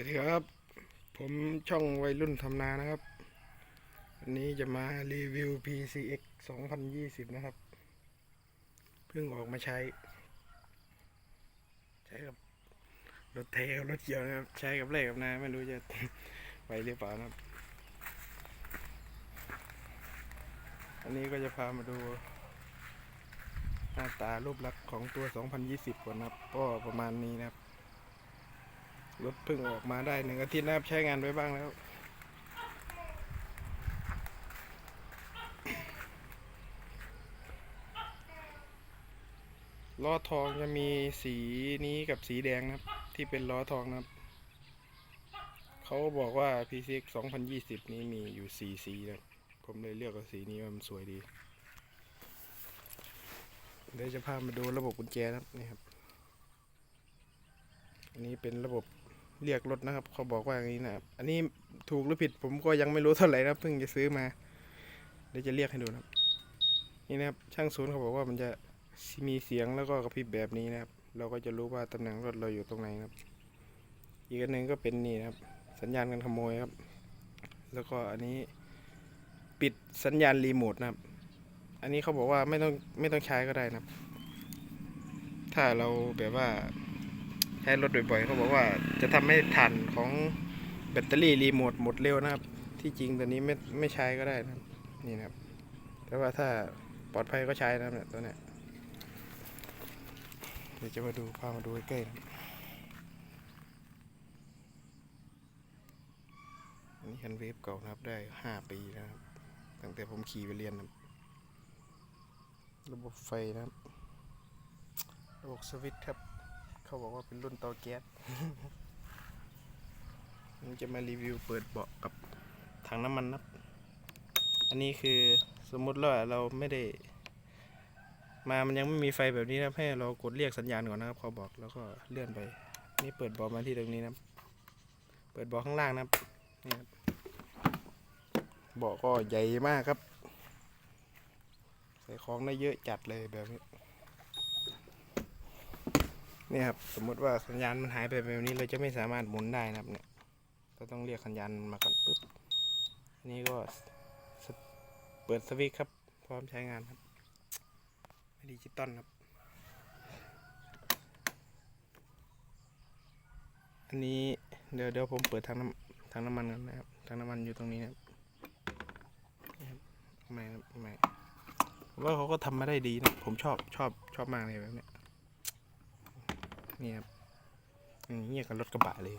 วัสดีครับ ผมช่องวัยรุ่นทำนานะครับ วันนี้จะมารีวิว PCX 2020 นะครับ เพิ่งออกมาใช้ ใช้กับรถเทกับรถเกี่ยวนะครับ ใช้กับเล่กับนาไม่รู้จะไหวหรือเปล่านะครับ อันนี้ก็จะพามาดูหน้าตารูปลักษณ์ของตัว 2020 ก่อนนะครับก็ประมาณนี้นะครับ รถเพิ่งออกมาได้หนึ่งอาทิตย์นะครับใช้งานไปบ้างแล้ว ล้อทองจะมีสีนี้กับสีแดงนะครับ ที่เป็นล้อทองนะครับ เขาบอกว่า PCX 2020 นี้มีอยู่สีสีนะครับผมเลยเลือกเอาสีนี้มันสวยดี เดี๋ยวจะพามาดูระบบกุญแจนะครับนี่ครับอันนี้เป็นระบบ เรียกรถนะครับ เขาบอกว่าอย่างนี้นะครับ อันนี้ถูกหรือผิดผมก็ยังไม่รู้เท่าไหร่นะเพิ่งจะซื้อมา เดี๋ยวจะเรียกให้ดูนะครับ นี่นะครับ ช่างศูนย์เขาบอกว่ามันจะมีเสียงแล้วก็กระพริบแบบนี้นะครับ เราก็จะรู้ว่าตำแหน่งรถเราอยู่ตรงไหนนะครับ อีกอันหนึ่งก็เป็นนี่นะครับ สัญญาณการขโมยครับ แล้วก็อันนี้ปิดสัญญาณรีโมทนะครับ อันนี้เขาบอกว่าไม่ต้องไม่ต้องใช้ก็ได้นะครับ ถ้าเราแบบว่า ใช้รถบ่อยๆเขาบอกว่าจะทำให้ถ่านของแบตเตอรี่รีโมทหมดเร็วนะครับ ที่จริงตัวนี้ไม่ไม่ใช้ก็ได้นะนี่นะครับ แต่ว่าถ้าปลอดภัยก็ใช้นะครับเนี่ยตัวเนี้ยเดี๋ยวจะมาดูพามาดูใกล้ๆนะอันนี้คันเวฟเก่านะครับได้ห้าปีนะครับ ตั้งแต่ผมขี่ไปเรียนนะระบบไฟนะครับระบบสวิตช์ครับ เขาบอกว่าเป็นรุ่นเตาแก๊สผมจะมารีวิวเปิดเบาะกับถังน้ำมันนะอันนี้คือสมมุติว่าเราไม่ได้ มามันยังไม่มีไฟแบบนี้นะให้เรากดเรียกสัญญาณก่อนนะครับเขาบอกแล้วก็เลื่อนไป นี่เปิดเบาะมาที่ตรงนี้นะเปิดเบาะข้างล่างนะบนี่ครับเบาะก็ใหญ่มากครับ ใส่ของได้เยอะจัดเลยแบบนี้ เนี่ยครับสมมุติว่าสัญญาณมันหายไปแบบนี้เราจะไม่สามารถหมุนได้นะครับเนี่ยเราต้องเรียกสัญญาณมาก่อนปุ๊บอันนี้ก็เปิดสวิตช์ครับ พร้อมใช้งานครับดิจิตอลครับ อันนี้เดี๋ยวเดี๋ยวผมเปิดทางน้ำทางน้ำมันกันนะครับทางน้ำมันอยู่ตรงนี้นะครับทำไมครับทำไมผมว่าเขาก็ทำมาได้ดีนะผมชอบชอบชอบมากเลยแบบเนี้ย นี่ครับอืมเงียกับรถกระบะเลย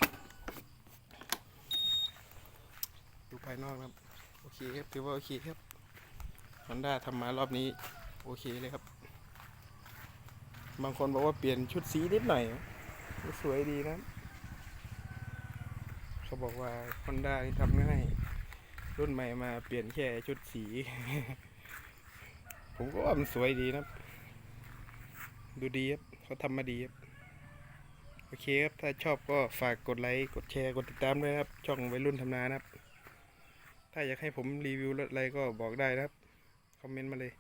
ดูภายนอกนะครับ โอเคครับถือว่าโอเคครับฮอนด้าทำมารอบนี้ โอเคเลยครับ บางคนบอกว่าเปลี่ยนชุดสีนิดหน่อย สวยดีนะ เขาบอกว่าฮอนด้านี่ทำง่าย รุ่นใหม่มาเปลี่ยนแค่ชุดสี ผมก็ว่ามันสวยดีนะ ดูดีครับ เขาทำมาดีครับ โอเคครับ ถ้าชอบก็ฝากกดไลค์ กดแชร์ กดติดตามด้วยครับ ช่องวัยรุ่นทำนานะครับ ถ้าอยากให้ผมรีวิวรถอะไรก็บอกได้นะครับ คอมเมนต์มาเลย